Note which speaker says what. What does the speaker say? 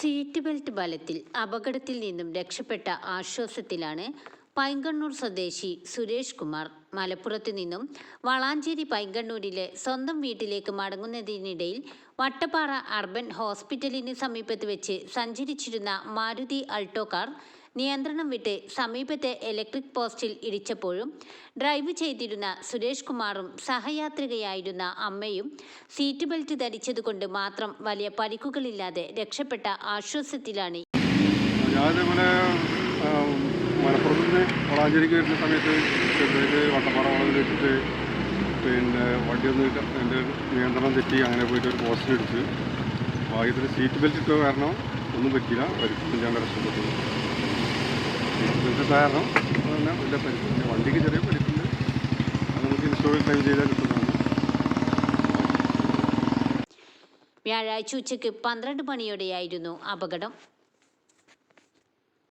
Speaker 1: Seat belt ബലത്തിൽ അപകടത്തിൽ നിന്നും രക്ഷപ്പെട്ട ആശ്വാസത്തിലാണ് പൈങ്കണ്ണൂർ സ്വദേശി സുരേഷ് കുമാർ. മലപ്പുറത്തു നിന്നും വളാഞ്ചേരി പൈങ്കണ്ണൂരിലെ സ്വന്തം വീട്ടിലേക്ക് മടങ്ങുന്നതിനിടയിൽ വട്ടപ്പാറ അർബൻ ഹോസ്പിറ്റലിന് സമീപത്ത് വെച്ച് സഞ്ചരിച്ചിരുന്ന മാരുതി അൾട്ടോ കാർ നിയന്ത്രണം വിട്ട് സമീപത്തെ ഇലക്ട്രിക് പോസ്റ്റിൽ ഇടിച്ചപ്പോഴും ഡ്രൈവ് ചെയ്തിരുന്ന സുരേഷ് കുമാറും സഹയാത്രികയായിരുന്ന അമ്മയും സീറ്റ് ബെൽറ്റ് ധരിച്ചതുകൊണ്ട് മാത്രം വലിയ പരിക്കുകളില്ലാതെ രക്ഷപ്പെട്ട ആശ്വാസത്തിലാണ്.
Speaker 2: സമയത്ത് പിന്നെ വണ്ടി ഒന്ന് എന്റെ നിയന്ത്രണം തെറ്റി അങ്ങനെ പോയിട്ട് ഒരു പോസ്റ്റിൽ ഇടിച്ച്. ഭാഗ്യത്തിന് സീറ്റ് ബെൽറ്റ് ഇട്ട കാരണം ഒന്നും പറ്റിയില്ല. പരിക്കും ഞാൻ രക്ഷപ്പെട്ടു ഇട്ട കാരണം പറഞ്ഞാൽ വലിയ പരിക്കില്ല വണ്ടിക്ക് ചെറിയ പരിക്കുണ്ട് അത് നമുക്ക് ഇൻഷുറൻസ് ക്ലെയിം ചെയ്താൽ കിട്ടുന്നതാണ്.
Speaker 1: വ്യാഴാഴ്ച ഉച്ചയ്ക്ക് പന്ത്രണ്ട് മണിയോടെയായിരുന്നു അപകടം.